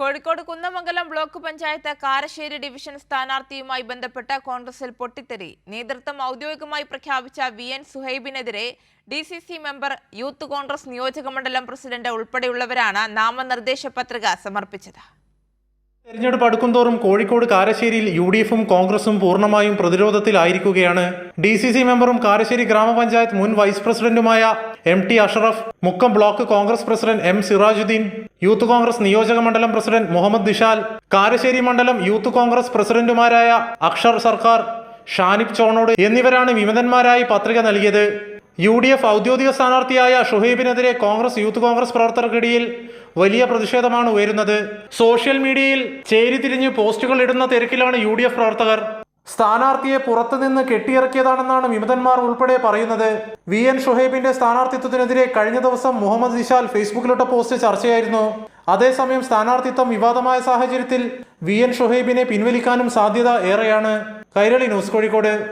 Kozhikode Kunnamangalam block panchayat Karassery division സ്ഥാനാർത്ഥിയുമായി ബന്ധപ്പെട്ട കോൺഗ്രസിൽ പൊട്ടിത്തെറി. നേതൃത്വം ഔദ്യോഗികമായി പ്രഖ്യാപിച്ച V N സുഹൈബിനെതിരെ D C C member youth Congress നിയോജകമണ്ഡലം പ്രസിഡന്റ് ഉൾപ്പെടെയുള്ളവരാണ് നാമനിർദ്ദേശ പത്രിക സമർപ്പിച്ചത്. തെരഞ്ഞെടുപ്പ് അടുക്കുംതോറും കോഴിക്കോട് കാരശ്ശേരിയിൽ യു ഡി എഫും കോൺഗ്രസും പൂർണമായും പ്രതിരോധത്തിലായിരിക്കുകയാണ്. ഡി സി സി മെമ്പറും കാരശ്ശേരി ഗ്രാമപഞ്ചായത്ത് മുൻ വൈസ് പ്രസിഡന്റുമായ M T Ashraf Mukkam block Congress president M Sirajuddin youth Congress നിയോജക മണ്ഡലം പ്രസിഡന്റ് മുഹമ്മദ് ദിഷാൽ കാരശ്ശേരി മണ്ഡലം യൂത്ത് കോൺഗ്രസ് പ്രസിഡന്റുമാരായ അക്ഷർ സർക്കാർ ഷാനിബ് ചോണോട് എന്നിവരാണ് വിമതന്മാരായി പത്രിക നൽകിയത്. യു ഡി എഫ് ഔദ്യോഗിക സ്ഥാനാർത്ഥിയായ ഷുഹൈബിനെതിരെ കോൺഗ്രസ് യൂത്ത് കോൺഗ്രസ് പ്രവർത്തകർക്കിടയിൽ വലിയ പ്രതിഷേധമാണ് ഉയരുന്നത്. സോഷ്യൽ മീഡിയയിൽ ചേരിതിരിഞ്ഞ് പോസ്റ്റുകൾ ഇടുന്ന തിരക്കിലാണ് യു പ്രവർത്തകർ. സ്ഥാനാർത്ഥിയെ പുറത്തുനിന്ന് കെട്ടിയിറക്കിയതാണെന്നാണ് വിമതന്മാർ ഉൾപ്പെടെ പറയുന്നത്. വി. എൻ. ഷുഹൈബിന്റെ സ്ഥാനാർത്ഥിത്വത്തിനെതിരെ കഴിഞ്ഞ ദിവസം മുഹമ്മദ് നിഷാൽ ഫേസ്ബുക്കിലിട്ട പോസ്റ്റ് ചർച്ചയായിരുന്നു. അതേസമയം സ്ഥാനാർത്ഥിത്വം വിവാദമായ സാഹചര്യത്തിൽ വി. എൻ. ഷുഹൈബിനെ പിൻവലിക്കാനും സാധ്യത ഏറെയാണ്. കൈരളി ന്യൂസ് കോഴിക്കോട്.